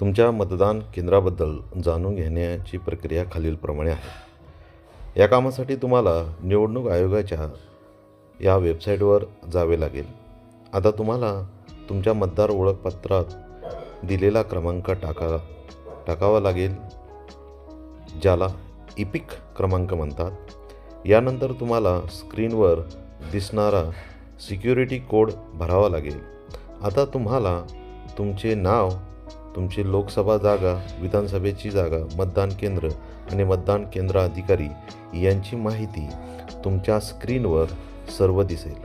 तुमच्या मतदान केंद्राबद्दल जाणून घेण्याची प्रक्रिया खालीलप्रमाणे आहे. या कामासाठी तुम्हाला निवडणूक आयोगाच्या या वेबसाईटवर जावे लागेल. आता तुम्हाला तुमच्या मतदार ओळखपत्रात दिलेला क्रमांक टाका टाकावा लागेल ज्याला इपिक क्रमांक म्हणतात. यानंतर तुम्हाला स्क्रीनवर दिसणारा सिक्युरिटी कोड भरावा लागेल. आता तुम्हाला तुमचे नाव तुमची लोकसभा जागा विधानसभेची जागा मतदान केंद्र आणि मतदान केंद्र अधिकारी यांची माहिती तुमच्या स्क्रीनवर सर्व दिसेल.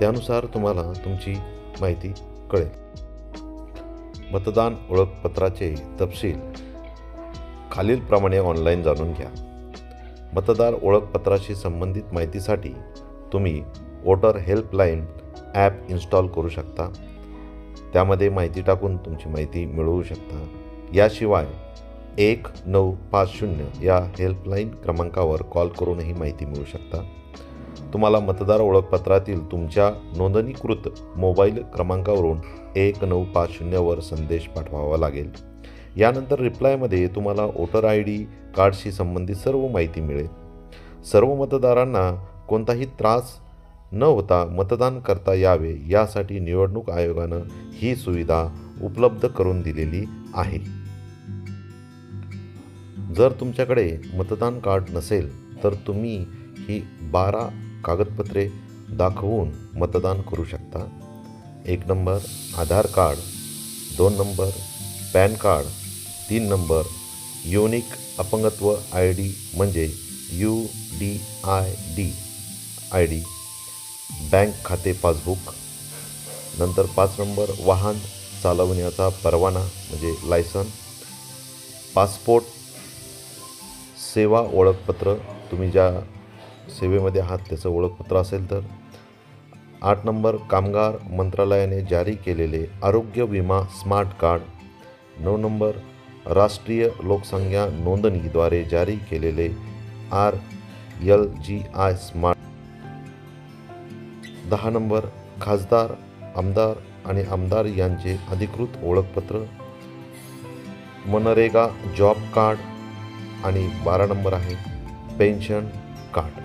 त्यानुसार तुम्हाला तुमची माहिती कळेल. मतदान ओळखपत्राचे तपशील खालीलप्रमाणे ऑनलाईन जाणून घ्या. मतदार ओळखपत्राशी संबंधित माहितीसाठी तुम्ही वोटर हेल्पलाईन ॲप इन्स्टॉल करू शकता. त्यामध्ये माहिती टाकून तुमची माहिती मिळवू शकता. याशिवाय एक नऊ पाच शून्य या हेल्पलाईन क्रमांकावर कॉल करूनही माहिती मिळू शकता. तुम्हाला मतदार ओळखपत्रातील तुमच्या नोंदणीकृत मोबाईल क्रमांकावरून एक नऊ पाच शून्यवर संदेश पाठवावा लागेल. यानंतर रिप्लायमध्ये तुम्हाला वोटर आय डी कार्डशी संबंधित सर्व माहिती मिळेल. सर्व मतदारांना कोणताही त्रास न होता मतदान करता यावे यासाठी निवडणूक आयोगानं ही सुविधा उपलब्ध करून दिलेली आहे. जर तुमच्याकडे मतदान कार्ड नसेल तर तुम्ही ही बारा कागदपत्रे दाखवून मतदान करू शकता. एक नंबर आधार कार्ड दोन नंबर पॅन कार्ड तीन नंबर युनिक अपंगत्व आय डी म्हणजे U D I D I D. Bank खाते पासबुक नंतर पाच नंबर वाहन चालवण्याचा परवाना म्हणजे लायसन पासपोर्ट सेवा ओळखपत्र तुम्ही ज्या सेवेमध्ये आहात त्याचं ओळखपत्र असेल तर. आठ नंबर कामगार मंत्रालयाने जारी केलेले आरोग्य विमा स्मार्ट कार्ड. नऊ नंबर राष्ट्रीय लोकसंख्या नोंदणीद्वारे जारी केलेले R L G I smart दहा नंबर खासदार आमदार आणि आमदार यांचे अधिकृत ओळखपत्र. मनरेगा जॉब कार्ड आणि बारा नंबर आहे पेन्शन कार्ड.